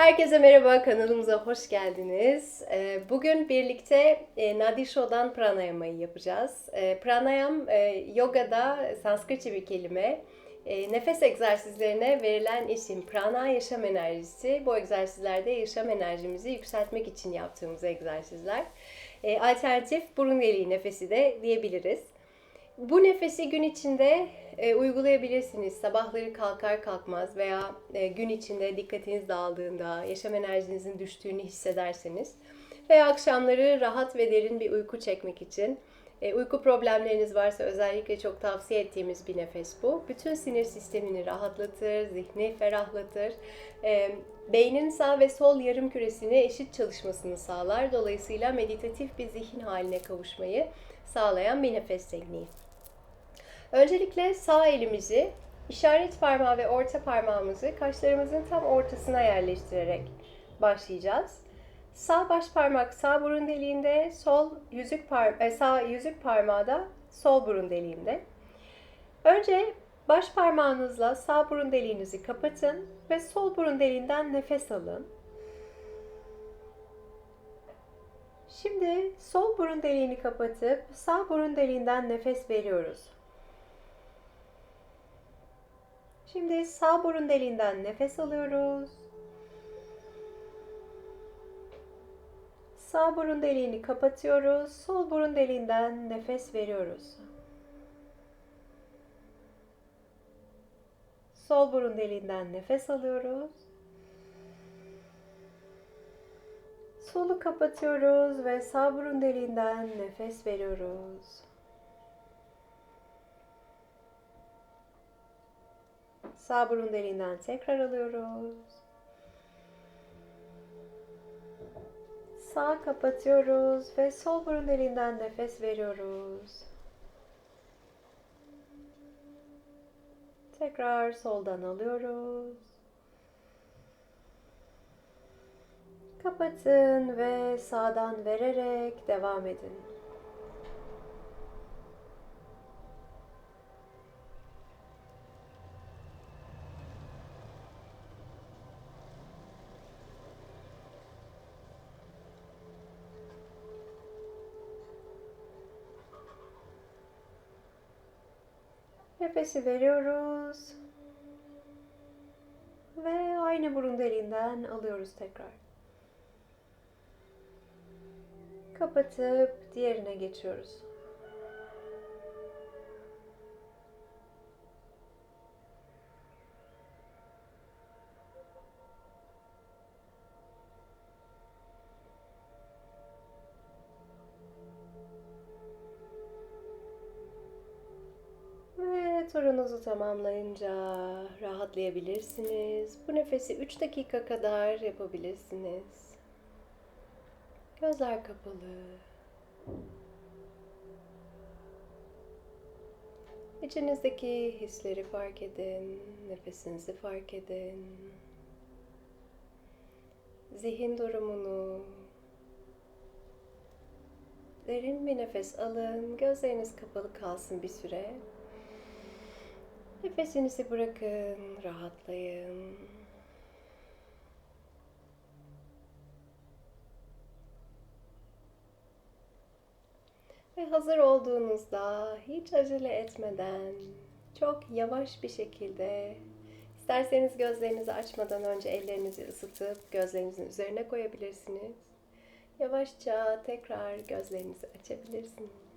Herkese merhaba, kanalımıza hoş geldiniz. Ee, Bugün birlikte e, Nadisho'dan pranayama'yı yapacağız. Ee, Pranayam, e, yogada Sanskritçe bir kelime. E, Nefes egzersizlerine verilen isim prana yaşam enerjisi. Bu egzersizlerde yaşam enerjimizi yükseltmek için yaptığımız egzersizler. Alternatif burun deliği nefesi de diyebiliriz. Bu nefesi gün içinde e, uygulayabilirsiniz. Sabahları kalkar kalkmaz veya e, gün içinde dikkatiniz dağıldığında, yaşam enerjinizin düştüğünü hissederseniz veya akşamları rahat ve derin bir uyku çekmek için e, uyku problemleriniz varsa özellikle çok tavsiye ettiğimiz bir nefes bu. Bütün sinir sistemini rahatlatır, zihni ferahlatır. E, beynin sağ ve sol yarım küresini eşit çalışmasını sağlar. Dolayısıyla meditatif bir zihin haline kavuşmayı sağlayan bir nefes tekniği. Öncelikle sağ elimizi işaret parmağı ve orta parmağımızı kaşlarımızın tam ortasına yerleştirerek başlayacağız. Sağ baş parmak sağ burun deliğinde, sol yüzük par e, sağ yüzük parmağı da sol burun deliğinde. Önce baş parmağınızla sağ burun deliğinizi kapatın ve sol burun deliğinden nefes alın. Şimdi sol burun deliğini kapatıp sağ burun deliğinden nefes veriyoruz. Şimdi sağ burun deliğinden nefes alıyoruz. Sağ burun deliğini kapatıyoruz. Sol burun deliğinden nefes veriyoruz. Sol burun deliğinden nefes alıyoruz. Solu kapatıyoruz ve sağ burun deliğinden nefes veriyoruz. Sağ burun deliğinden tekrar alıyoruz. Sağ kapatıyoruz ve sol burun deliğinden nefes veriyoruz. Tekrar soldan alıyoruz. Kapatın ve sağdan vererek devam edin. Nefesi veriyoruz. Ve aynı burun deliğinden alıyoruz tekrar. Kapatıp diğerine geçiyoruz. Turunuzu tamamlayınca rahatlayabilirsiniz. Bu nefesi 3 dakika kadar yapabilirsiniz. Gözler kapalı. İçinizdeki hisleri fark edin, nefesinizi fark edin. Zihin durumunu derin bir nefes alın. Gözleriniz kapalı kalsın bir süre. Nefesinizi bırakın, rahatlayın. Ve hazır olduğunuzda hiç acele etmeden çok yavaş bir şekilde isterseniz gözlerinizi açmadan önce ellerinizi ısıtıp gözlerinizin üzerine koyabilirsiniz. Yavaşça tekrar gözlerinizi açabilirsiniz.